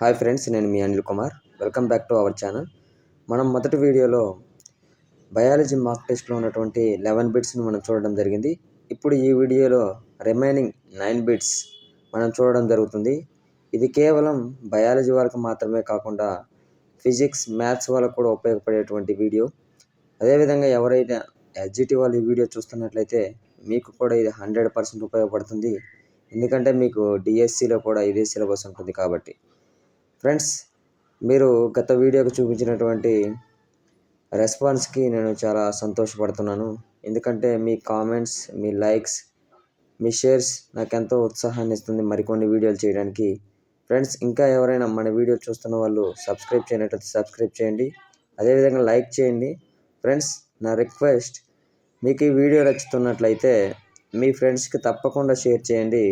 Hi friends నేను మీ Anil Kumar. Welcome back to our channel. మనం మొదటి వీడియోలో బయాలజీ మార్క్ టెస్ట్లో ఉన్నటువంటి లెవెన్ బిట్స్ని మనం చూడడం జరిగింది. ఇప్పుడు ఈ వీడియోలో రిమైనింగ్ నైన్ బిట్స్ మనం చూడడం జరుగుతుంది. ఇది కేవలం బయాలజీ వాళ్ళకి మాత్రమే కాకుండా ఫిజిక్స్ మ్యాథ్స్ వాళ్ళకు కూడా ఉపయోగపడేటువంటి వీడియో. అదేవిధంగా ఎవరైనా ఎస్జిటి వాళ్ళు ఈ వీడియో చూస్తున్నట్లయితే మీకు కూడా ఇది హండ్రెడ్ పర్సెంట్ ఉపయోగపడుతుంది. ఎందుకంటే మీకు డిఎస్సిలో కూడా ఇదే సిలబస్ ఉంటుంది కాబట్టి. ఫ్రెండ్స్ మీరు గత వీడియోకి చూపించినటువంటి రెస్పాన్స్కి నేను చాలా సంతోషపడుతున్నాను. ఎందుకంటే మీ కామెంట్స్ మీ లైక్స్ మీ షేర్స్ నాకు ఎంతో ఉత్సాహాన్ని ఇస్తుంది మరికొన్ని వీడియోలు చేయడానికి. ఫ్రెండ్స్ ఇంకా ఎవరైనా మన వీడియో చూస్తున్న వాళ్ళు సబ్స్క్రైబ్ చేయనట్లయితే సబ్స్క్రైబ్ చేయండి. అదేవిధంగా లైక్ చేయండి. ఫ్రెండ్స్ నా రిక్వెస్ట్ మీకు ఈ వీడియో నచ్చుతున్నట్లయితే మీ ఫ్రెండ్స్కి తప్పకుండా షేర్ చేయండి.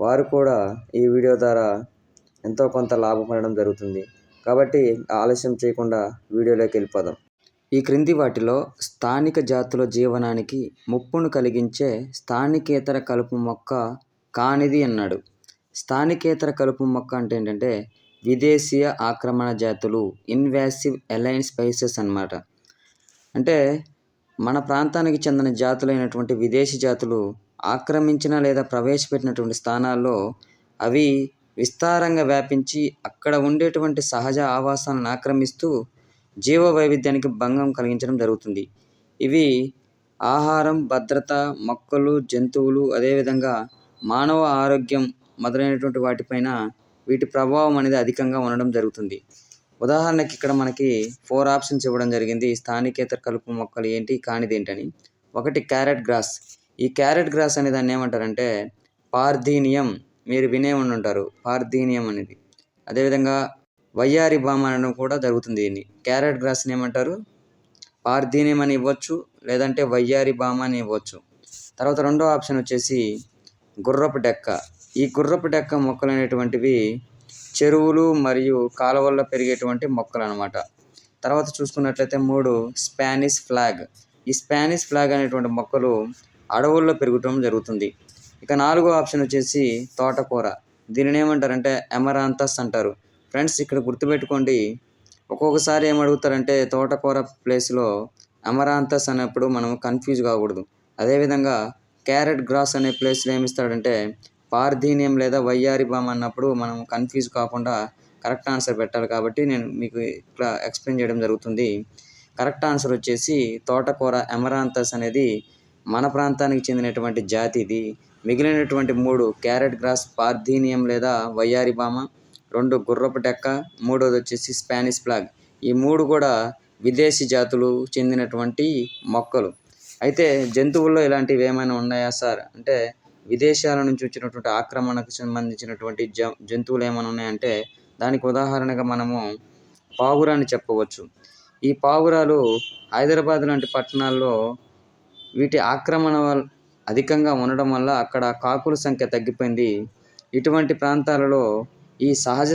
వారు కూడా ఈ వీడియో ద్వారా ఎంతో కొంత లాభం పొందడం జరుగుతుంది. కాబట్టి ఆలస్యం చేయకుండా వీడియోలోకి వెళ్ళిపోదాం. ఈ క్రింది వాటిలో స్థానిక జాతుల జీవనానికి ముప్పును కలిగించే స్థానికేతర కలుపు మొక్క కానిది అన్నాడు. స్థానికేతర కలుపు మొక్క అంటే ఏంటంటే విదేశీయ ఆక్రమణ జాతులు ఇన్వాసివ్ ఎలైన్ స్పైసెస్ అన్నమాట. అంటే మన ప్రాంతానికి చెందిన జాతులైనటువంటి విదేశీ జాతులు ఆక్రమించిన లేదా ప్రవేశపెట్టినటువంటి స్థానాల్లో అవి విస్తారంగా వ్యాపించి అక్కడ ఉండేటువంటి సహజ ఆవాసాలను ఆక్రమిస్తూ జీవ వైవిధ్యానికి భంగం కలిగించడం జరుగుతుంది. ఇవి ఆహారం భద్రత మొక్కలు జంతువులు అదేవిధంగా మానవ ఆరోగ్యం మొదలైనటువంటి వాటిపైన వీటి ప్రభావం అనేది అధికంగా ఉండడం జరుగుతుంది. ఉదాహరణకి ఇక్కడ మనకి ఫోర్ ఆప్షన్స్ ఇవ్వడం జరిగింది. స్థానికేతర కలుపు మొక్కలు ఏంటి కానిది ఏంటని. ఒకటి క్యారెట్ గ్రాస్. ఈ క్యారెట్ గ్రాస్ అనే దాన్ని ఏమంటారంటే పార్థీనియం మీరు వినే ఉండి ఉంటారు పార్థీనియం అనేది. అదేవిధంగా వయ్యారి బామ అనడం కూడా జరుగుతుంది దీన్ని. క్యారెట్ గ్రాస్ని ఏమంటారు? పార్థీనియం అని ఇవ్వచ్చు లేదంటే వయ్యారి బామ అని ఇవ్వచ్చు. తర్వాత రెండో ఆప్షన్ వచ్చేసి గుర్రపు డెక్క. ఈ గుర్రపు డెక్క మొక్కలు అనేటువంటివి చెరువులు మరియు కాలువల్లో పెరిగేటువంటి మొక్కలు అనమాట తర్వాత చూసుకున్నట్లయితే మూడు స్పానిష్ ఫ్లాగ్. ఈ స్పానిష్ ఫ్లాగ్ అనేటువంటి మొక్కలు అడవుల్లో పెరగటం జరుగుతుంది. ఇక నాలుగో ఆప్షన్ వచ్చేసి తోటకూర. దీనిని ఏమంటారంటే ఎమరాంతస్ అంటారు. ఫ్రెండ్స్ ఇక్కడ గుర్తుపెట్టుకోండి. ఒక్కొక్కసారి ఏమడుగుతారంటే తోటకూర ప్లేస్లో అమరాంతస్ అన్నప్పుడు మనం కన్ఫ్యూజ్ కాకూడదు. అదేవిధంగా క్యారెట్ గ్రాస్ అనే ప్లేస్లో ఏమిస్తాడంటే పార్థీనియం లేదా వయ్యారి బామ్ అన్నప్పుడు మనం కన్ఫ్యూజ్ కాకుండా కరెక్ట్ ఆన్సర్ పెట్టాలి కాబట్టి నేను మీకు ఇక్కడ ఎక్స్ప్లెయిన్ చేయడం జరుగుతుంది. కరెక్ట్ ఆన్సర్ వచ్చేసి తోటకూర ఎమరాంతస్ అనేది మన ప్రాంతానికి చెందినటువంటి జాతి ఇది మిగిలినటువంటి మూడు క్యారెట్ గ్రాస్ పార్థీనియం లేదా వయ్యారి బామ రెండు గుర్రపు డెక్క మూడోది వచ్చేసి స్పానిష్ ఫ్లాగ్. ఈ మూడు కూడా విదేశీ జాతులు చెందినటువంటి మొక్కలు. అయితే జంతువుల్లో ఇలాంటివి ఏమైనా ఉన్నాయా సార్? అంటే విదేశాల నుంచి వచ్చినటువంటి ఆక్రమణకు సంబంధించినటువంటి జ జంతువులు ఏమైనా ఉన్నాయంటే దానికి ఉదాహరణగా మనము పావురాన్ని చెప్పవచ్చు. ఈ పావురాలు హైదరాబాద్ లాంటి పట్టణాల్లో వీటి ఆక్రమణ వల్ల అధికంగా ఉండడం వల్ల అక్కడ కాకుల సంఖ్య తగ్గిపోయింది. ఇటువంటి ప్రాంతాలలో ఈ సహజ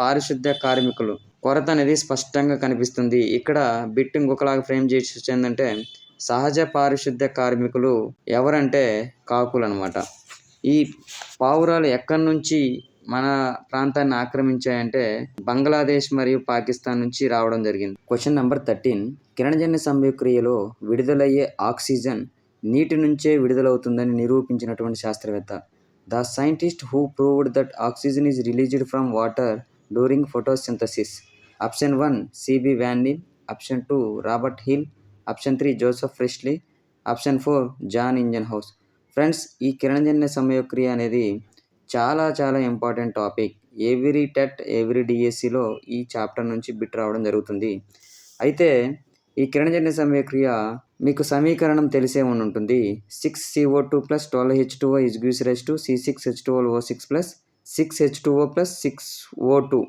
పారిశుద్ధ్య కార్మికులు కొరత అనేది స్పష్టంగా కనిపిస్తుంది. ఇక్కడ బిట్ ఇంకొకలాగా ఫ్రేమ్ చేసి వచ్చిందంటే సహజ పారిశుద్ధ్య కార్మికులు ఎవరంటే కాకులు అనమాట ఈ పావురాలు ఎక్కడి నుంచి మన ప్రాంతాన్ని ఆక్రమించాయంటే బంగ్లాదేశ్ మరియు పాకిస్తాన్ నుంచి రావడం జరిగింది. క్వశ్చన్ నెంబర్ థర్టీన్ కిరణజన్య సంయుక్రియలో విడుదలయ్యే ఆక్సిజన్ నీటి నుంచే విడుదలవుతుందని నిరూపించినటువంటి శాస్త్రవేత్త. The scientist who proved that oxygen is released from water during photosynthesis. Option one CB van Niel option two Robert Hill. Option three Joseph Priestley. Option four Jan Ingenhousz friends ఈ కిరణజన్య సమయక్రియ అనేది చాలా చాలా important topic. Every TET every డిఎస్సిలో ఈ chapter నుంచి bit రావడం జరుగుతుంది. అయితే ఈ కిరణజన్య సమయక్రియ మీకు సమీకరణం తెలిసే ఉండి ఉంటుంది six CO two plus twelve H two O is gives rise to C six H two O six plus six H two O plus six O two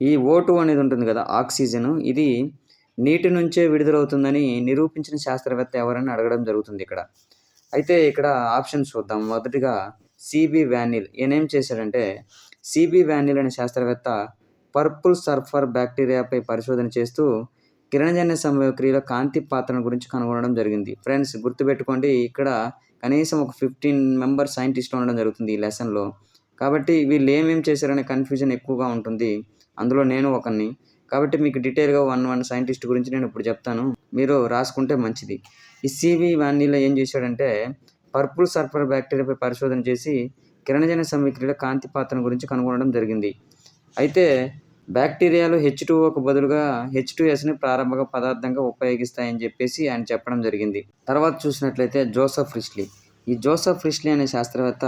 ఈ ఓ టూ అనేది ఉంటుంది కదా ఆక్సిజన్ ఇది నీటి నుంచే విడుదలవుతుందని నిరూపించిన శాస్త్రవేత్త ఎవరని అడగడం జరుగుతుంది ఇక్కడ. అయితే ఇక్కడ ఆప్షన్స్ చూద్దాం. మొదటిగా సిబి వ్యానిల్ ఈయనేం చేశాడంటే సిబి వ్యానిల్ అనే శాస్త్రవేత్త పర్పుల్ సర్ఫర్ బ్యాక్టీరియాపై పరిశోధన చేస్తూ కిరణజన్య సమయక్రియలో కాంతి పాత్రను గురించి కనుగొనడం జరిగింది. ఫ్రెండ్స్ గుర్తుపెట్టుకోండి ఇక్కడ కనీసం ఒక ఫిఫ్టీన్ మెంబర్ సైంటిస్టులు ఉండడం జరుగుతుంది ఈ లెసన్లో. కాబట్టి వీళ్ళు ఏమేం చేశారనే కన్ఫ్యూజన్ ఎక్కువగా ఉంటుంది. అందులో నేను ఒకరిని కాబట్టి మీకు డీటెయిల్గా వన్ వన్ సైంటిస్ట్ గురించి నేను ఇప్పుడు చెప్తాను. మీరు రాసుకుంటే మంచిది. ఈ సివి వానీలో ఏం చేశాడంటే పర్పుల్ సర్ఫర్ బ్యాక్టీరియాపై పరిశోధన చేసి కిరణజన్య సమీక్రియల కాంతి పాత్రను గురించి కనుగొనడం జరిగింది. అయితే బ్యాక్టీరియాలు హెచ్ టూఓకు బదులుగా హెచ్ టూఎస్ని ప్రారంభక పదార్థంగా ఉపయోగిస్తాయని చెప్పేసి ఆయన చెప్పడం జరిగింది. తర్వాత చూసినట్లయితే జోసఫ్ రిష్లీ ఈ జోసఫ్ రిష్లీ అనే శాస్త్రవేత్త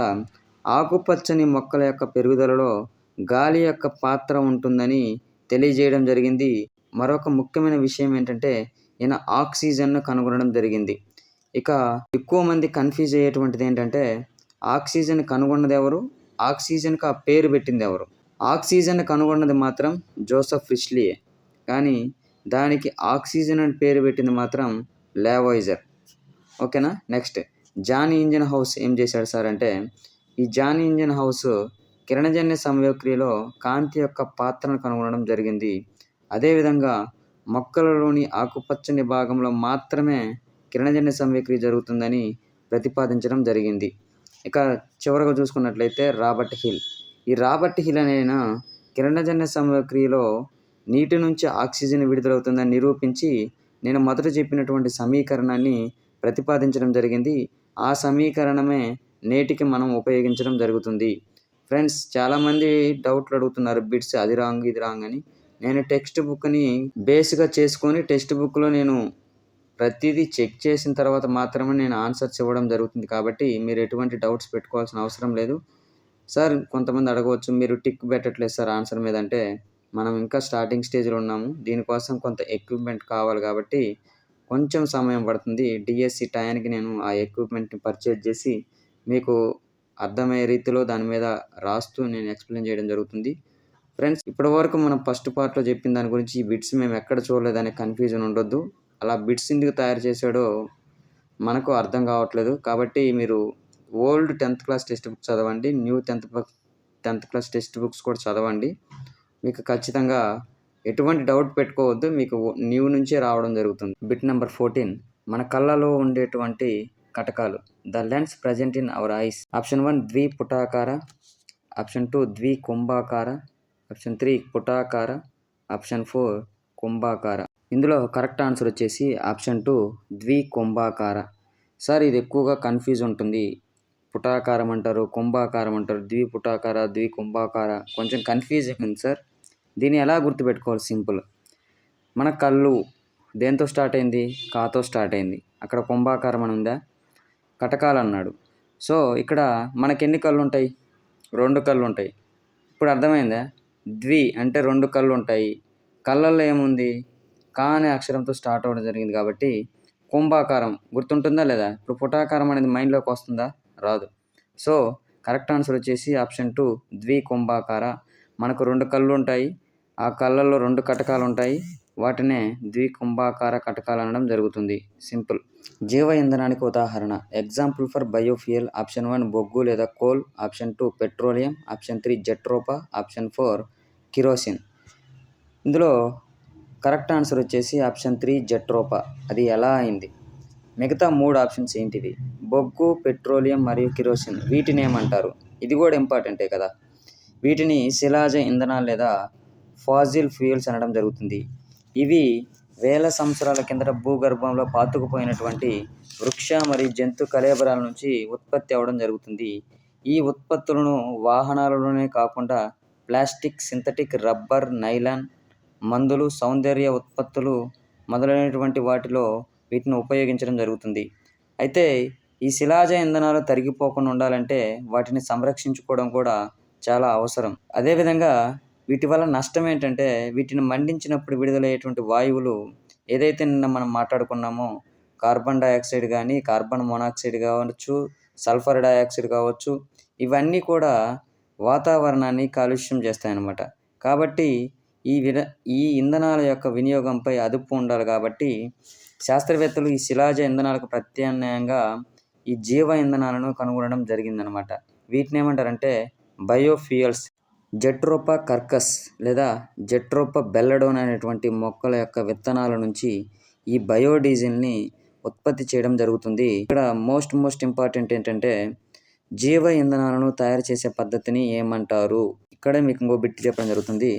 ఆకుపచ్చని మొక్కల యొక్క పెరుగుదలలో గాలి యొక్క పాత్ర ఉంటుందని తెలియజేయడం జరిగింది. మరొక ముఖ్యమైన విషయం ఏంటంటే ఈయన ఆక్సిజన్ను కనుగొనడం జరిగింది. ఇక ఎక్కువ మంది కన్ఫ్యూజ్ అయ్యేటువంటిది ఏంటంటే ఆక్సిజన్ కనుగొన్నది ఎవరు? ఆక్సిజన్కి ఆ పేరు పెట్టింది ఎవరు? ఆక్సిజన్ కనుగొన్నది మాత్రం జోసఫ్ రిష్లీయే కానీ దానికి ఆక్సిజన్ అని పేరు పెట్టింది మాత్రం లేవాయిజర్. ఓకేనా? నెక్స్ట్. జానీ ఇంజన్ హౌస్ ఏం చేశాడు సార్ అంటే ఈ జానీ ఇంజన్ హౌస్ కిరణజన్య సంయోక్రియలో కాంతి యొక్క పాత్రను కనుగొనడం జరిగింది. అదేవిధంగా మొక్కలలోని ఆకుపచ్చని భాగంలో మాత్రమే కిరణజన్య సంయోక్రియ జరుగుతుందని ప్రతిపాదించడం జరిగింది. ఇక చివరగా చూసుకున్నట్లయితే రాబర్ట్ హిల్. ఈ రాబర్ట్ హిల్ అనేన కిరణజన్య సమక్రియలో నీటి నుంచి ఆక్సిజన్ విడుదలవుతుందని నిరూపించి నేను మొదట చెప్పినటువంటి సమీకరణాన్ని ప్రతిపాదించడం జరిగింది. ఆ సమీకరణమే నేటికి మనం ఉపయోగించడం జరుగుతుంది. ఫ్రెండ్స్ చాలామంది డౌట్లు అడుగుతున్నారు బిట్స్ అది రాంగ్ ఇది రాంగ్ అని. నేను టెక్స్ట్ బుక్ని బేస్గా చేసుకొని టెక్స్ట్ బుక్లో నేను ప్రతిదీ చెక్ చేసిన తర్వాత మాత్రమే నేను ఆన్సర్స్ ఇవ్వడం జరుగుతుంది. కాబట్టి మీరు ఎటువంటి డౌట్స్ పెట్టుకోవాల్సిన అవసరం లేదు. సార్ కొంతమంది అడగవచ్చు మీరు టిక్ పెట్టట్లేదు సార్ ఆన్సర్ మీద అంటే మనం ఇంకా స్టార్టింగ్ స్టేజ్లో ఉన్నాము దీనికోసం కొంత ఎక్విప్మెంట్ కావాలి కాబట్టి కొంచెం సమయం పడుతుంది. డిఎస్సి టయానికి నేను ఆ ఎక్విప్మెంట్ని పర్చేజ్ చేసి మీకు అర్థమయ్యే రీతిలో దాని మీద రాస్తూ నేను ఎక్స్ప్లెయిన్ చేయడం జరుగుతుంది. ఫ్రెండ్స్ ఇప్పటి వరకు మనం ఫస్ట్ పార్ట్లో చెప్పిన దాని గురించి ఈ బిట్స్ మేము ఎక్కడ చూడలేదనే కన్ఫ్యూజన్ ఉండొద్దు. అలా బిట్స్ ఎందుకు తయారు చేశాడో మనకు అర్థం కావట్లేదు. కాబట్టి మీరు old tenth class text book చదవండి new tenth tenth class text books కూడా చదవండి. మీకు ఖచ్చితంగా ఎటువంటి డౌట్ పెట్టుకోవద్దు మీకు న్యూ నుంచే రావడం జరుగుతుంది. బిట్ నెంబర్ ఫోర్టీన్ మన కళ్ళలో ఉండేటువంటి కటకాలు. The lens present in our eyes. Option one ద్వి పుటాకార. ఆప్షన్ టూ ద్వి కుంభాకార. ఆప్షన్ త్రీ పుటాకార. ఆప్షన్ ఫోర్ కుంభాకార. ఇందులో కరెక్ట్ ఆన్సర్ వచ్చేసి ఆప్షన్ టూ ద్వి కుంభాకార. సార్ ఇది ఎక్కువగా కన్ఫ్యూజ్ ఉంటుంది. పుటాకారం అంటారు కుంభాకారం అంటారు ద్వి పుటాకార ద్వి కుంభాకార కొంచెం కన్ఫ్యూజింగ్ ఉంది సార్. దీన్ని ఎలా గుర్తుపెట్టుకోవాలి? సింపుల్. మన కళ్ళు దేంతో స్టార్ట్ అయింది? కాతో స్టార్ట్ అయింది. అక్కడ కుంభాకారం అని ఉందా? కటకాలు అన్నాడు. సో ఇక్కడ మనకి ఎన్ని కళ్ళు ఉంటాయి? రెండు కళ్ళు ఉంటాయి. ఇప్పుడు అర్థమైందా? ద్వి అంటే రెండు కళ్ళు ఉంటాయి. కళ్ళల్లో ఏముంది? కా అనే అక్షరంతో స్టార్ట్ అవ్వడం జరిగింది కాబట్టి కుంభాకారం గుర్తుంటుందా లేదా? ఇప్పుడు పుటాకారం అనేది మైండ్లోకి వస్తుందా? రాదు. సో కరెక్ట్ ఆన్సర్ వచ్చేసి ఆప్షన్ టూ ద్వి కుంభాకార మనకు రెండు కళ్ళు ఉంటాయి. ఆ కళ్ళల్లో రెండు కటకాలు ఉంటాయి. వాటినే ద్వికుంభాకార కటకాలు అనడం జరుగుతుంది. సింపుల్. జీవ ఇంధనానికి ఉదాహరణ. Example for biofuel option one బొగ్గు లేదా coal. Option two petroleum. Option three jatropha option four kerosene. ఇందులో కరెక్ట్ ఆన్సర్ వచ్చేసి ఆప్షన్ త్రీ జెట్రోపా అది ఎలా అయింది? మిగతా మూడు ఆప్షన్స్ ఏంటివి? బొగ్గు పెట్రోలియం మరియు కిరోసిన్. వీటిని ఏమంటారు? ఇది కూడా ఇంపార్టెంటే కదా. వీటిని శిలాజ ఇంధనాలు లేదా ఫాజిల్ ఫ్యూయల్స్ అనడం జరుగుతుంది. ఇవి వేల సంవత్సరాల కిందట భూగర్భంలో పాతుకుపోయినటువంటి వృక్ష మరియు జంతు కలేబరాల నుంచి ఉత్పత్తి అవ్వడం జరుగుతుంది. ఈ ఉత్పత్తులను వాహనాలలోనే కాకుండా ప్లాస్టిక్ సింథటిక్ రబ్బర్ నైలాన్ మందులు సౌందర్య ఉత్పత్తులు మొదలైనటువంటి వాటిలో వీటిని ఉపయోగించడం జరుగుతుంది. అయితే ఈ శిలాజ ఇంధనాలు తరిగిపోకుండా ఉండాలంటే వాటిని సంరక్షించుకోవడం కూడా చాలా అవసరం. అదేవిధంగా వీటి వల్ల నష్టం ఏంటంటే వీటిని మండించినప్పుడు విడుదలయ్యేటువంటి వాయువులు ఏదైతే నిన్న మనం మాట్లాడుకున్నామో కార్బన్ డయాక్సైడ్ కానీ కార్బన్ మోనాక్సైడ్ కావచ్చు సల్ఫర్ డయాక్సైడ్ కావచ్చు ఇవన్నీ కూడా వాతావరణాన్ని కాలుష్యం చేస్తాయన్నమాట. కాబట్టి ఈ విధ ఈ ఇంధనాల యొక్క వినియోగంపై అదుపు ఉండాలి కాబట్టి శాస్త్రవేత్తలు ఈ శిలాజ ఇంధనాలకు ప్రత్యామ్నాయంగా ఈ జీవ ఇంధనాలను కనుగొనడం జరిగిందనమాట. వీటిని ఏమంటారంటే బయోఫ్యూయల్స్. జెట్రోపా కర్కస్ లేదా జెట్రోపా బెల్లడోన్ అనేటువంటి మొక్కల యొక్క విత్తనాల నుంచి ఈ బయోడీజిల్ని ఉత్పత్తి చేయడం జరుగుతుంది. ఇక్కడ మోస్ట్ మోస్ట్ ఇంపార్టెంట్ ఏంటంటే జీవ ఇంధనాలను తయారు చేసే పద్ధతిని ఏమంటారు? ఇక్కడే మీకు ఇంకో బిట్ చెప్పడం జరుగుతుంది.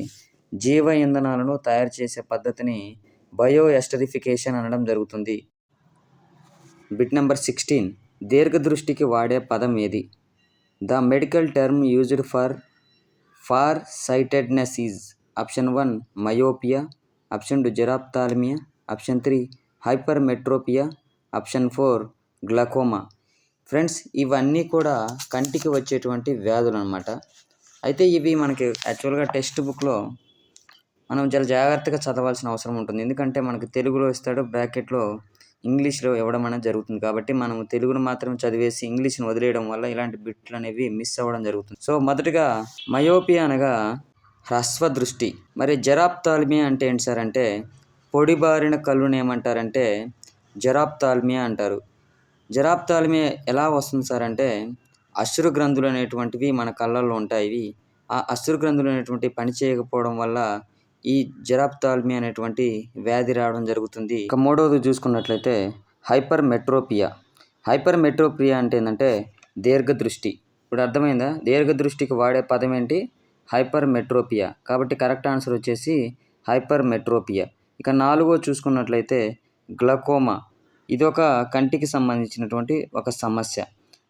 జీవ ఇంధనాలను తయారు చేసే పద్ధతిని బయో ఎస్టరిఫికేషన్ అనడం జరుగుతుంది. Bit number sixteen. దీర్ఘదృష్టికి వాడే పదం ఏది? The medical term used for far sightedness is option one myopia. Option two xerophthalmia. Option three hypermetropia option four glaucoma. Friends ఇవన్నీ కూడా కంటికి వచ్చేటువంటి వ్యాధులు అనమాట అయితే ఇవి మనకి యాక్చువల్గా టెక్స్ట్ బుక్లో మనం చాలా జాగ్రత్తగా చదవాల్సిన అవసరం ఉంటుంది. ఎందుకంటే మనకు తెలుగులో ఇస్తాడు బ్రాకెట్లో ఇంగ్లీష్లో ఇవ్వడం అనేది జరుగుతుంది. కాబట్టి మనం తెలుగును మాత్రం చదివేసి ఇంగ్లీష్ని వదిలేయడం వల్ల ఇలాంటి బిట్లు అనేవి మిస్ అవ్వడం జరుగుతుంది. సో మొదటగా మయోపియా అనగా హ్రస్వ దృష్టి మరి జరాప్తాల్మియా అంటే ఏంటి సార్? అంటే పొడిబారిన కళ్ళుని ఏమంటారంటే జరాప్తాల్మియా అంటారు. జరాప్తాల్మియా ఎలా వస్తుంది సార్? అంటే అశ్రు గ్రంథులు అనేటువంటివి మన కళ్ళల్లో ఉంటాయి. ఆ అశ్రు గ్రంథులు అనేటువంటి పని చేయకపోవడం వల్ల ఈ జెరాప్తాల్మియా అనేటువంటి వ్యాధి రావడం జరుగుతుంది. ఇక మూడవది చూసుకున్నట్లయితే హైపర్ మెట్రోపియా హైపర్ మెట్రోపియా అంటే ఏంటంటే దీర్ఘదృష్టి. ఇప్పుడు అర్థమైందా? దీర్ఘదృష్టికి వాడే పదం ఏంటి? హైపర్ మెట్రోపియా కాబట్టి కరెక్ట్ ఆన్సర్ వచ్చేసి హైపర్ మెట్రోపియా ఇక నాలుగో చూసుకున్నట్లయితే గ్లకోమా. ఇది ఒక కంటికి సంబంధించినటువంటి ఒక సమస్య.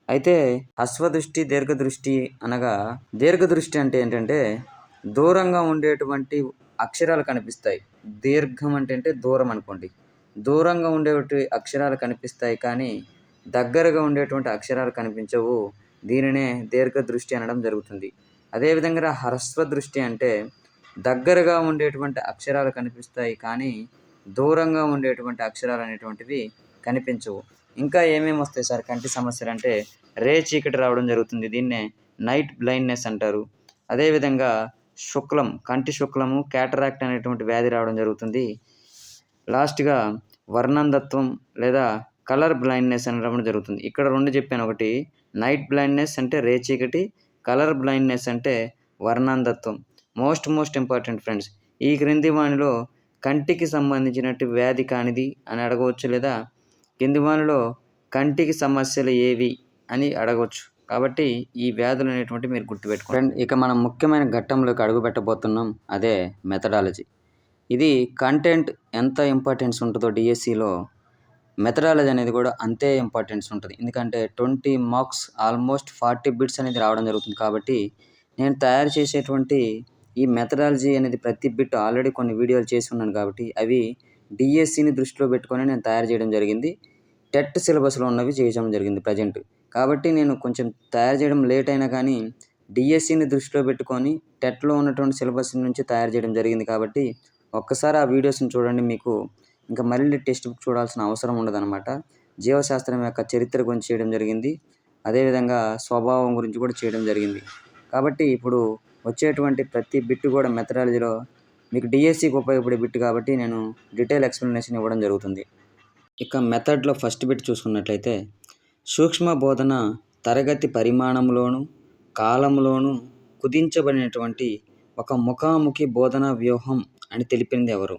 అయితే అశ్వదృష్టి దీర్ఘదృష్టి అనగా దీర్ఘదృష్టి అంటే ఏంటంటే దూరంగా ఉండేటువంటి అక్షరాలు కనిపిస్తాయి. దీర్ఘం అంటే అంటే దూరం అనుకోండి. దూరంగా ఉండేటువంటి అక్షరాలు కనిపిస్తాయి కానీ దగ్గరగా ఉండేటువంటి అక్షరాలు కనిపించవు. దీనినే దీర్ఘ దృష్టి అనడం జరుగుతుంది. అదేవిధంగా హ్రస్వ దృష్టి అంటే దగ్గరగా ఉండేటువంటి అక్షరాలు కనిపిస్తాయి కానీ దూరంగా ఉండేటువంటి అక్షరాలు అనేటువంటివి కనిపించవు. ఇంకా ఏమేమి వస్తాయి సార్? కంటి సమస్యలు అంటే రే చీకటి రావడం జరుగుతుంది. దీన్నే నైట్ బ్లైండ్నెస్ అంటారు. అదేవిధంగా శుక్లం కంటి శుక్లము క్యాటరాక్ట్ అనేటువంటి వ్యాధి రావడం జరుగుతుంది. లాస్ట్గా వర్ణందత్వం లేదా కలర్ బ్లైండ్నెస్ అనడం జరుగుతుంది. ఇక్కడ రెండు చెప్పాను. ఒకటి నైట్ బ్లైండ్నెస్ అంటే రేచీకటి కలర్ బ్లైండ్నెస్ అంటే వర్ణాంధత్వం మోస్ట్ మోస్ట్ ఇంపార్టెంట్ ఫ్రెండ్స్ ఈ క్రింది వానిలో కంటికి సంబంధించినట్టు వ్యాధి కానిది అని అడగవచ్చు లేదా కింది వానిలో కంటికి సమస్యలు ఏవి అని అడగవచ్చు. కాబట్టి ఈ వ్యాధులు అనేటువంటి మీరు గుర్తుపెట్టుకోండి. ఇక మనం ముఖ్యమైన ఘట్టంలోకి అడుగు పెట్టబోతున్నాం. అదే మెథడాలజీ. ఇది కంటెంట్ ఎంత ఇంపార్టెన్స్ ఉంటుందో డిఎస్సిలో మెథడాలజీ అనేది కూడా అంతే ఇంపార్టెన్స్ ఉంటుంది. ఎందుకంటే twenty marks almost forty bits అనేది రావడం జరుగుతుంది కాబట్టి నేను తయారు చేసేటువంటి ఈ మెథడాలజీ అనేది ప్రతి బిట్ ఆల్రెడీ కొన్ని వీడియోలు చేసి ఉన్నాను కాబట్టి అవి డిఎస్సిని దృష్టిలో పెట్టుకొని నేను తయారు చేయడం జరిగింది. టెట్ సిలబస్లో ఉన్నవి చేయడం జరిగింది ప్రజెంట్. కాబట్టి నేను కొంచెం తయారు చేయడం లేట్ అయినా కానీ డిఎస్సిని దృష్టిలో పెట్టుకొని టెట్లో ఉన్నటువంటి సిలబస్ నుంచి తయారు చేయడం జరిగింది కాబట్టి ఒక్కసారి ఆ వీడియోస్ని చూడండి మీకు. ఇంకా మళ్ళీ టెక్స్ట్ బుక్ చూడాల్సిన అవసరం ఉండదన్నమాట. జీవశాస్త్రం యొక్క చరిత్ర గురించి చేయడం జరిగింది. అదేవిధంగా స్వభావం గురించి కూడా చేయడం జరిగింది. కాబట్టి ఇప్పుడు వచ్చేటువంటి ప్రతి బిట్టు కూడా మెథడాలజీలో మీకు డిఎస్సికి ఉపయోగపడే బిట్ కాబట్టి నేను డీటెయిల్ ఎక్స్ప్లెనేషన్ ఇవ్వడం జరుగుతుంది. ఇక మెథడ్లో ఫస్ట్ బిట్ చూసుకున్నట్లయితే సూక్ష్మ బోధన తరగతి పరిమాణంలోను కాలంలోను కుదించబడినటువంటి ఒక ముఖాముఖి బోధనా వ్యూహం అని తెలిపింది ఎవరు?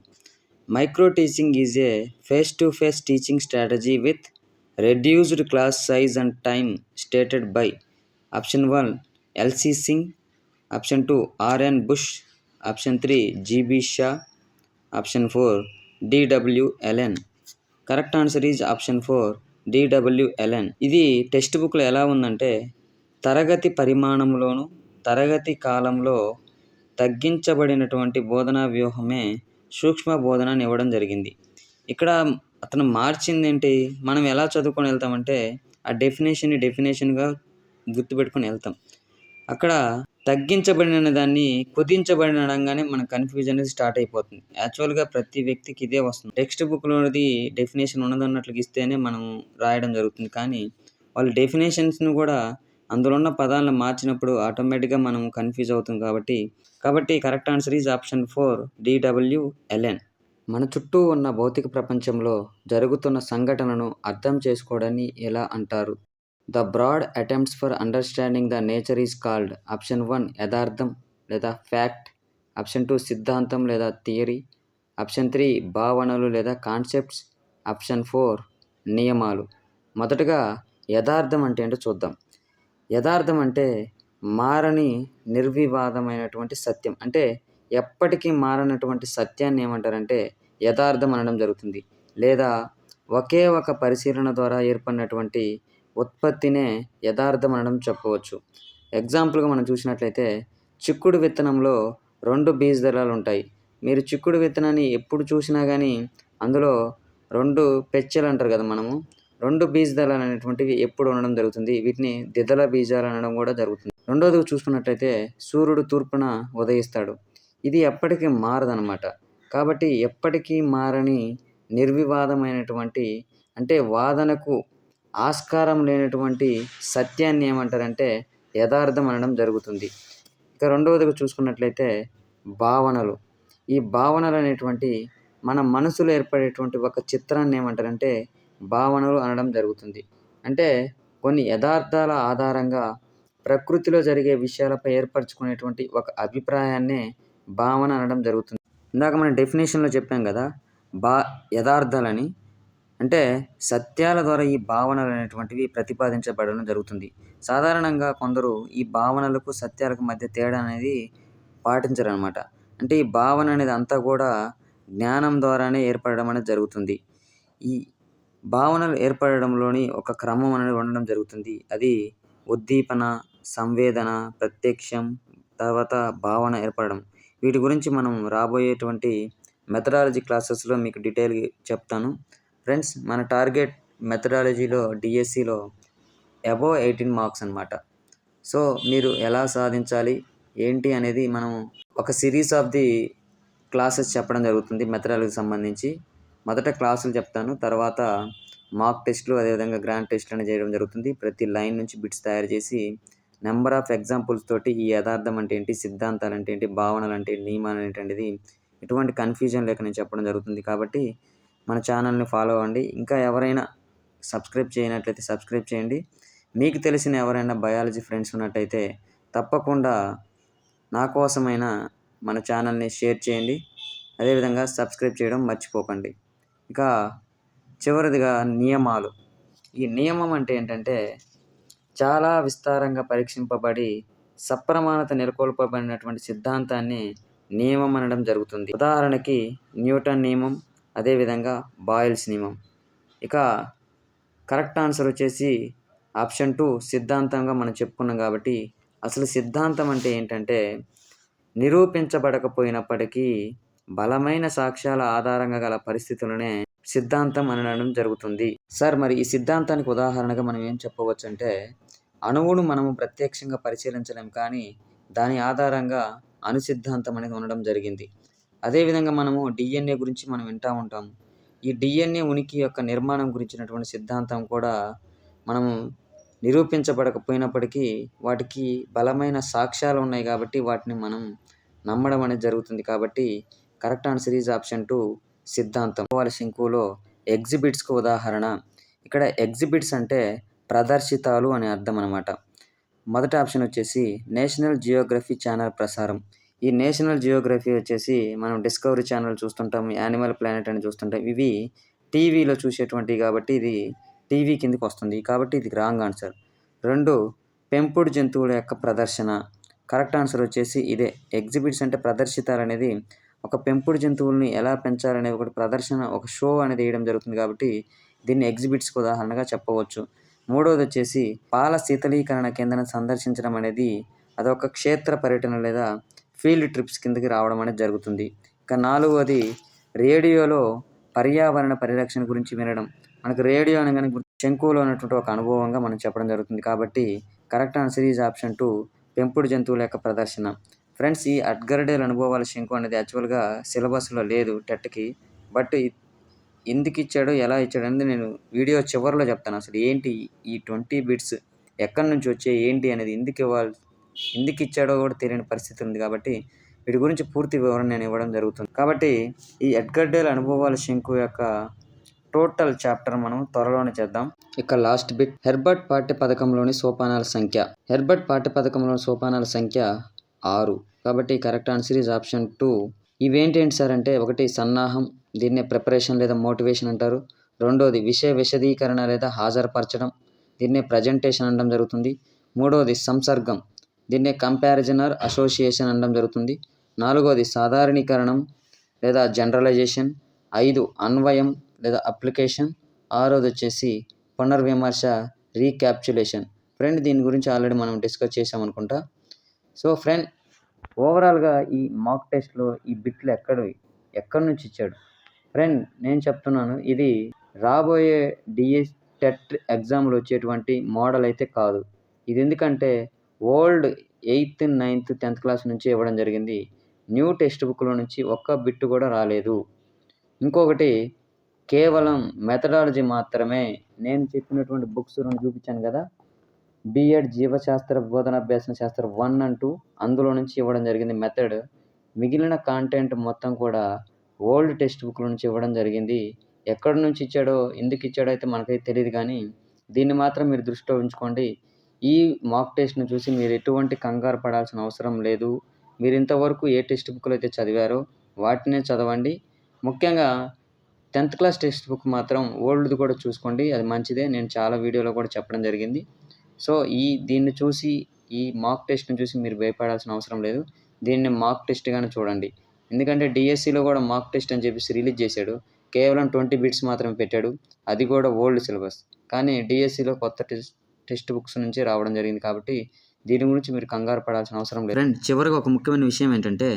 Micro teaching is a face to face teaching strategy with reduced class size and time stated by option one LC Singh option two RN Bush option three GB Shaw option four DW Allen correct answer is option four DW Allen ఇది text బుక్లో ఎలా ఉందంటే తరగతి పరిమాణంలోను తరగతి కాలంలో తగ్గించబడినటువంటి బోధనా వ్యూహమే సూక్ష్మ బోధనని ఇవ్వడం జరిగింది. ఇక్కడ అతను మార్చింది ఏంటి మనం ఎలా చదువుకొని వెళ్తామంటే ఆ డెఫినేషన్ని డెఫినేషన్గా గుర్తుపెట్టుకొని వెళ్తాం. అక్కడ తగ్గించబడిన దాన్ని కుదించబడినగానే మన కన్ఫ్యూజన్ అనేది స్టార్ట్ అయిపోతుంది. యాక్చువల్గా ప్రతి వ్యక్తికి ఇదే వస్తుంది. టెక్స్ట్ బుక్లోది డెఫినేషన్ ఉన్నదన్నట్లుగా ఇస్తేనే మనం రాయడం జరుగుతుంది. కానీ వాళ్ళు డెఫినేషన్స్ను కూడా అందులో ఉన్న పదాలను మార్చినప్పుడు ఆటోమేటిక్గా మనం కన్ఫ్యూజ్ అవుతుంది కాబట్టి. కాబట్టి correct answer is option four DW Allen మన చుట్టూ ఉన్న భౌతిక ప్రపంచంలో జరుగుతున్న సంఘటనను అర్థం చేసుకోవడాన్ని ఎలా అంటారు? The broad attempts for understanding the nature is called option one యథార్థం లేదా ఫ్యాక్ట్ ఆప్షన్ టూ సిద్ధాంతం లేదా థియరీ ఆప్షన్ త్రీ భావనలు లేదా కాన్సెప్ట్స్ ఆప్షన్ ఫోర్ నియమాలు. మొదటగా యథార్థం అంటే ఏంటో చూద్దాం. యథార్థం అంటే మారని నిర్వివాదమైనటువంటి సత్యం. అంటే ఎప్పటికీ మారనటువంటి సత్యాన్ని ఏమంటారంటే యథార్థం అనడం జరుగుతుంది. లేదా ఒకే ఒక పరిశీలన ద్వారా ఏర్పడినటువంటి ఉత్పత్తినే యథార్థం అనడం చెప్పవచ్చు. ఎగ్జాంపుల్గా మనం చూసినట్లయితే చిక్కుడు విత్తనంలో రెండు బీజదళాలు ఉంటాయి. మీరు చిక్కుడు విత్తనాన్ని ఎప్పుడు చూసినా కానీ అందులో రెండు పెచ్చెలు అంటారు కదా మనము. రెండు బీజదళాలు అనేటువంటివి ఎప్పుడు ఉండడం జరుగుతుంది. వీటిని దిదల బీజాలు అనడం కూడా జరుగుతుంది. రెండోది చూసుకున్నట్లయితే సూర్యుడు తూర్పున ఉదయిస్తాడు. ఇది ఎప్పటికీ మారదనమాట కాబట్టి ఎప్పటికీ మారని నిర్వివాదమైనటువంటి అంటే వాదనకు ఆస్కారం లేనటువంటి సత్యాన్ని ఏమంటారంటే యథార్థం అనడం జరుగుతుంది. ఇక రెండవదిగా చూసుకున్నట్లయితే భావనలు. ఈ భావనలు అనేటువంటి మన మనసులో ఏర్పడేటువంటి ఒక చిత్రాన్ని ఏమంటారంటే భావనలు అనడం జరుగుతుంది. అంటే కొన్ని యథార్థాల ఆధారంగా ప్రకృతిలో జరిగే విషయాలపై ఏర్పరచుకునేటువంటి ఒక అభిప్రాయాన్నే భావన అనడం జరుగుతుంది. ఇందాక మనం డెఫినేషన్లో చెప్పాం కదా బా యథార్థాలని. అంటే సత్యాల ద్వారా ఈ భావనలు అనేటువంటివి ప్రతిపాదించబడడం జరుగుతుంది. సాధారణంగా కొందరు ఈ భావనలకు సత్యాలకు మధ్య తేడా అనేది పాటించరు అనమాట అంటే ఈ భావన అనేది అంతా కూడా జ్ఞానం ద్వారానే ఏర్పడడం అనేది జరుగుతుంది. ఈ భావనలు ఏర్పడడంలోని ఒక క్రమం అనేది ఉండడం జరుగుతుంది. అది ఉద్దీపన సంవేదన ప్రత్యక్షం తర్వాత భావన ఏర్పడడం. వీటి గురించి మనం రాబోయేటువంటి మెథడాలజీ క్లాసెస్లో మీకు డీటెయిల్ చెప్తాను. ఫ్రెండ్స్ మన టార్గెట్ మెథడాలజీలో డిఎస్సిలో అబోవ్ ఎయిటీన్ మార్క్స్ అనమాట సో మీరు ఎలా సాధించాలి? ఏంటి అనేది మనం ఒక సిరీస్ ఆఫ్ ది క్లాసెస్ చెప్పడం జరుగుతుంది మెథడాలజీకి సంబంధించి. మొదట క్లాసులు చెప్తాను తర్వాత మాక్ టెస్ట్లు అదేవిధంగా గ్రాండ్ టెస్ట్లు అనేది చేయడం జరుగుతుంది. ప్రతి లైన్ నుంచి బిట్స్ తయారు చేసి నెంబర్ ఆఫ్ ఎగ్జాంపుల్స్ తోటి ఈ యథార్థం అంటే ఏంటి సిద్ధాంతాలు అంటే ఏంటి భావనలు అంటే ఏంటి నియమాలు ఎటువంటి కన్ఫ్యూజన్ లేక నేను చెప్పడం జరుగుతుంది. కాబట్టి మన ఛానల్ని ఫాలో అవ్వండి. ఇంకా ఎవరైనా సబ్స్క్రైబ్ చేయనట్లయితే సబ్స్క్రైబ్ చేయండి. మీకు తెలిసిన ఎవరైనా బయాలజీ ఫ్రెండ్స్ ఉన్నట్టయితే తప్పకుండా నా కోసమైనా మన ఛానల్ని షేర్ చేయండి. అదేవిధంగా సబ్స్క్రైబ్ చేయడం మర్చిపోకండి. ఇక చివరిదిగా నియమాలు. ఈ నియమం అంటే ఏంటంటే చాలా విస్తారంగా పరీక్షింపబడి సప్రమాణత నెలకొల్పబడినటువంటి సిద్ధాంతాన్ని నియమం అనడం జరుగుతుంది. ఉదాహరణకి న్యూటన్ నియమం అదేవిధంగా బాయిల్స్ నియమం ఇక కరెక్ట్ ఆన్సర్ వచ్చేసి ఆప్షన్ టూ సిద్ధాంతంగా మనం చెప్పుకున్నాం కాబట్టి అసలు సిద్ధాంతం అంటే ఏంటంటే నిరూపించబడకపోయినప్పటికీ బలమైన సాక్ష్యాల ఆధారంగా గల పరిస్థితులనే సిద్ధాంతం అనడం జరుగుతుంది. సార్ మరి ఈ సిద్ధాంతానికి ఉదాహరణగా మనం ఏం చెప్పవచ్చు అంటే అణువును మనము ప్రత్యక్షంగా పరిశీలించలేం కానీ దాని ఆధారంగా అణు సిద్ధాంతం అనేది ఉండడం జరిగింది. అదేవిధంగా మనము డిఎన్ఏ గురించి మనం వింటూ ఉంటాం. ఈ డిఎన్ఏ ఉనికి యొక్క నిర్మాణం గురించినటువంటి సిద్ధాంతం కూడా మనము నిరూపించబడకపోయినప్పటికీ వాటికి బలమైన సాక్ష్యాలు ఉన్నాయి కాబట్టి వాటిని మనం నమ్మడం అనేది జరుగుతుంది కాబట్టి correct answer is option two సిద్ధాంతం. వాళ్ళ శంకులో ఎగ్జిబిట్స్కి ఉదాహరణ. ఇక్కడ ఎగ్జిబిట్స్ అంటే ప్రదర్శితాలు అనే అర్థం అనమాట మొదటి ఆప్షన్ వచ్చేసి నేషనల్ జియోగ్రఫీ ఛానల్ ప్రసారం. ఈ నేషనల్ జియోగ్రఫీ వచ్చేసి మనం డిస్కవరీ ఛానల్ చూస్తుంటాం యానిమల్ ప్లానెట్ అని చూస్తుంటాం. ఇవి టీవీలో చూసేటువంటివి కాబట్టి ఇది టీవీ కిందకి వస్తుంది. కాబట్టి ఇది రాంగ్ ఆన్సర్. రెండు పెంపుడు జంతువుల యొక్క ప్రదర్శన. కరెక్ట్ ఆన్సర్ వచ్చేసి ఇదే. ఎగ్జిబిట్స్ అంటే ప్రదర్శితాలు అనేది ఒక పెంపుడు జంతువుల్ని ఎలా పెంచాలనే ఒకటి ప్రదర్శన ఒక షో అనేది వేయడం జరుగుతుంది కాబట్టి దీన్ని ఎగ్జిబిట్స్కి ఉదాహరణగా చెప్పవచ్చు. మూడవది వచ్చేసి పాల శీతలీకరణ కేంద్రం సందర్శించడం అనేది అదొక క్షేత్ర పర్యటన లేదా ఫీల్డ్ ట్రిప్స్ కిందకి రావడం అనేది జరుగుతుంది. ఇక నాలుగవది రేడియోలో పర్యావరణ పరిరక్షణ గురించి వినడం. మనకు రేడియో అనగానే గుర్తు- శంకువులో ఉన్నటువంటి ఒక అనుభవంగా మనం చెప్పడం జరుగుతుంది. కాబట్టి correct answer is option two పెంపుడు జంతువుల యొక్క ప్రదర్శన. ఫ్రెండ్స్ ఈ అడ్గర్డేల్ అనుభవాల శంకు అనేది యాక్చువల్గా సిలబస్లో లేదు టెట్కి. బట్ ఎందుకు ఇచ్చాడో ఎలా ఇచ్చాడో అనేది నేను వీడియో చివరిలో చెప్తాను. అసలు ఏంటి ఈ ట్వంటీ బిట్స్ ఎక్కడి నుంచి వచ్చాయి ఏంటి అనేది ఎందుకు ఇవ్వాలి ఎందుకు ఇచ్చాడో కూడా తెలియని పరిస్థితి ఉంది కాబట్టి వీటి గురించి పూర్తి వివరణ నేను ఇవ్వడం జరుగుతుంది. కాబట్టి ఈ ఎడ్గర్డేల్ అనుభవాల శంకు యొక్క టోటల్ చాప్టర్ మనం త్వరలోనే చేద్దాం. ఇక లాస్ట్ బిట్. హెర్బర్ట్ పాఠ్య పథకంలోని సోపానాల సంఖ్య. హెర్బర్ట్ పాఠ్య పథకంలోని సోపానాల సంఖ్య ఆరు. కాబట్టి correct answer is option two. ఇవేంటేంటి sir అంటే ఒకటి సన్నాహం దీన్నే ప్రిపరేషన్ లేదా మోటివేషన్ అంటారు. రెండోది విషయ విశదీకరణ లేదా హాజరుపరచడం దీన్నే ప్రజెంటేషన్ అనడం జరుగుతుంది. మూడవది సంసర్గం. దీన్నే కంపారిజనర్ అసోసియేషన్ అనడం జరుగుతుంది. నాలుగవది సాధారణీకరణం లేదా జనరలైజేషన్. ఐదు అన్వయం లేదా అప్లికేషన్. ఆరోది వచ్చేసి పునర్విమర్శ రీక్యాప్చులేషన్. ఫ్రెండ్ దీని గురించి ఆల్రెడీ మనం డిస్కస్ చేసాం అనుకుంటా. సో ఫ్రెండ్ ఓవరాల్గా ఈ మాక్ టెస్ట్లో ఈ బిట్లు ఎక్కడ ఎక్కడి నుంచి ఇచ్చాడు? ఫ్రెండ్ నేను చెప్తున్నాను ఇది రాబోయే డిఎస్ టెట్ ఎగ్జామ్లు వచ్చేటువంటి మోడల్ అయితే కాదు. ఇది ఎందుకంటే old eighth ninth tenth class నుంచి ఇవ్వడం జరిగింది. న్యూ టెక్స్ట్ బుక్లో నుంచి ఒక్క బిట్టు కూడా రాలేదు. ఇంకొకటి కేవలం మెథడాలజీ మాత్రమే. నేను చెప్పినటువంటి బుక్స్ రెండు చూపించాను కదా. బిఎడ్ జీవశాస్త్ర బోధనాభ్యాసన శాస్త్ర వన్ అంటూ అందులో నుంచి ఇవ్వడం జరిగింది మెథడ్. మిగిలిన కాంటెంట్ మొత్తం కూడా ఓల్డ్ టెక్స్ట్ బుక్ల నుంచి ఇవ్వడం జరిగింది. ఎక్కడి నుంచి ఇచ్చాడో ఎందుకు ఇచ్చాడో అయితే మనకైతే తెలియదు కానీ దీన్ని మాత్రం మీరు దృష్టిలో ఉంచుకోండి. ఈ మాక్ టెస్ట్ను చూసి మీరు ఎటువంటి కంగారు పడాల్సిన అవసరం లేదు. మీరు ఇంతవరకు ఏ టెక్స్ట్ బుక్లు అయితే చదివారో వాటినే చదవండి. ముఖ్యంగా టెన్త్ క్లాస్ టెక్స్ట్ బుక్ మాత్రం ఓల్డ్ది కూడా చూసుకోండి. అది మంచిదే. నేను చాలా వీడియోలో కూడా చెప్పడం జరిగింది. సో ఈ దీన్ని చూసి ఈ మాక్ టెస్ట్ని చూసి మీరు భయపడాల్సిన అవసరం లేదు. దీన్ని మాక్ టెస్ట్గానే చూడండి. ఎందుకంటే డిఎస్సిలో కూడా మాక్ టెస్ట్ అని చెప్పేసి రిలీజ్ చేశాడు. కేవలం ట్వంటీ బిట్స్ మాత్రమే పెట్టాడు. అది కూడా ఓల్డ్ సిలబస్ కానీ డిఎస్సిలో కొత్త టెస్ట్ టెక్స్ట్ బుక్స్ నుంచి రావడం జరిగింది కాబట్టి దీని గురించి మీరు కంగారు పడాల్సిన అవసరం లేదు. ఫ్రెండ్ చివరిగా ఒక ముఖ్యమైన విషయం ఏంటంటే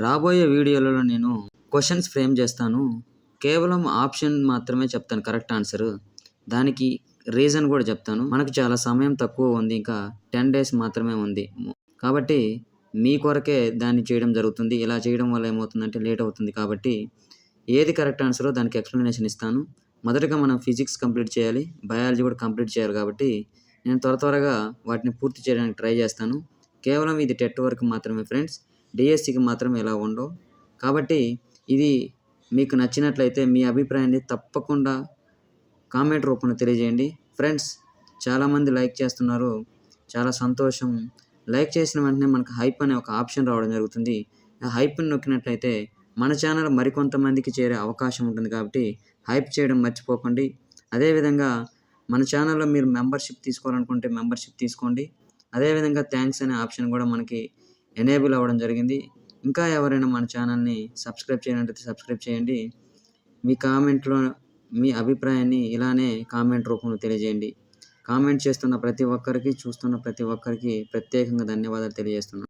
రాబోయే వీడియోలలో నేను క్వశ్చన్స్ ఫ్రేమ్ చేస్తాను. కేవలం ఆప్షన్ మాత్రమే చెప్తాను కరెక్ట్ ఆన్సర్. దానికి రీజన్ కూడా చెప్తాను. మనకు చాలా సమయం తక్కువ ఉంది ఇంకా టెన్ డేస్ మాత్రమే ఉంది. కాబట్టి మీ కొరకే దాన్ని చేయడం జరుగుతుంది. ఇలా చేయడం వల్ల ఏమవుతుందంటే లేట్ అవుతుంది కాబట్టి ఏది కరెక్ట్ ఆన్సరో దానికి ఎక్స్ప్లెనేషన్ ఇస్తాను. మొదటగా మనం ఫిజిక్స్ కంప్లీట్ చేయాలి. బయాలజీ కూడా కంప్లీట్ చేయాలి కాబట్టి నేను త్వర త్వరగా వాటిని పూర్తి చేయడానికి ట్రై చేస్తాను. కేవలం ఇది టెట్ వర్క్ మాత్రమే ఫ్రెండ్స్. డిఎస్సికి మాత్రమే ఇలా ఉండవు కాబట్టి ఇది మీకు నచ్చినట్లయితే మీ అభిప్రాయాన్ని తప్పకుండా కామెంట్ రూపంలో తెలియజేయండి. ఫ్రెండ్స్ చాలామంది లైక్ చేస్తున్నారు. చాలా సంతోషం. లైక్ చేసిన వెంటనే మనకు హైప్ అనే ఒక ఆప్షన్ రావడం జరుగుతుంది. ఆ హైప్ని నొక్కినట్లయితే మన ఛానల్ మరికొంతమందికి చేరే అవకాశం ఉంటుంది కాబట్టి హైప్ చేయడం మర్చిపోకండి. అదేవిధంగా మన ఛానల్లో మీరు మెంబర్షిప్ తీసుకోవాలనుకుంటే మెంబర్షిప్ తీసుకోండి. అదేవిధంగా థ్యాంక్స్ అనే ఆప్షన్ కూడా మనకి ఎనేబుల్ అవ్వడం జరిగింది. ఇంకా ఎవరైనా మన ఛానల్ని సబ్స్క్రైబ్ చేయనట్లయితే సబ్స్క్రైబ్ చేయండి. మీ కామెంట్లో మీ అభిప్రాయాన్ని ఇలానే కామెంట్ రూపంలో తెలియజేయండి. కామెంట్ చేస్తున్న ప్రతి ఒక్కరికి చూస్తున్న ప్రతి ఒక్కరికి ప్రత్యేకంగా ధన్యవాదాలు తెలియజేస్తున్నాను.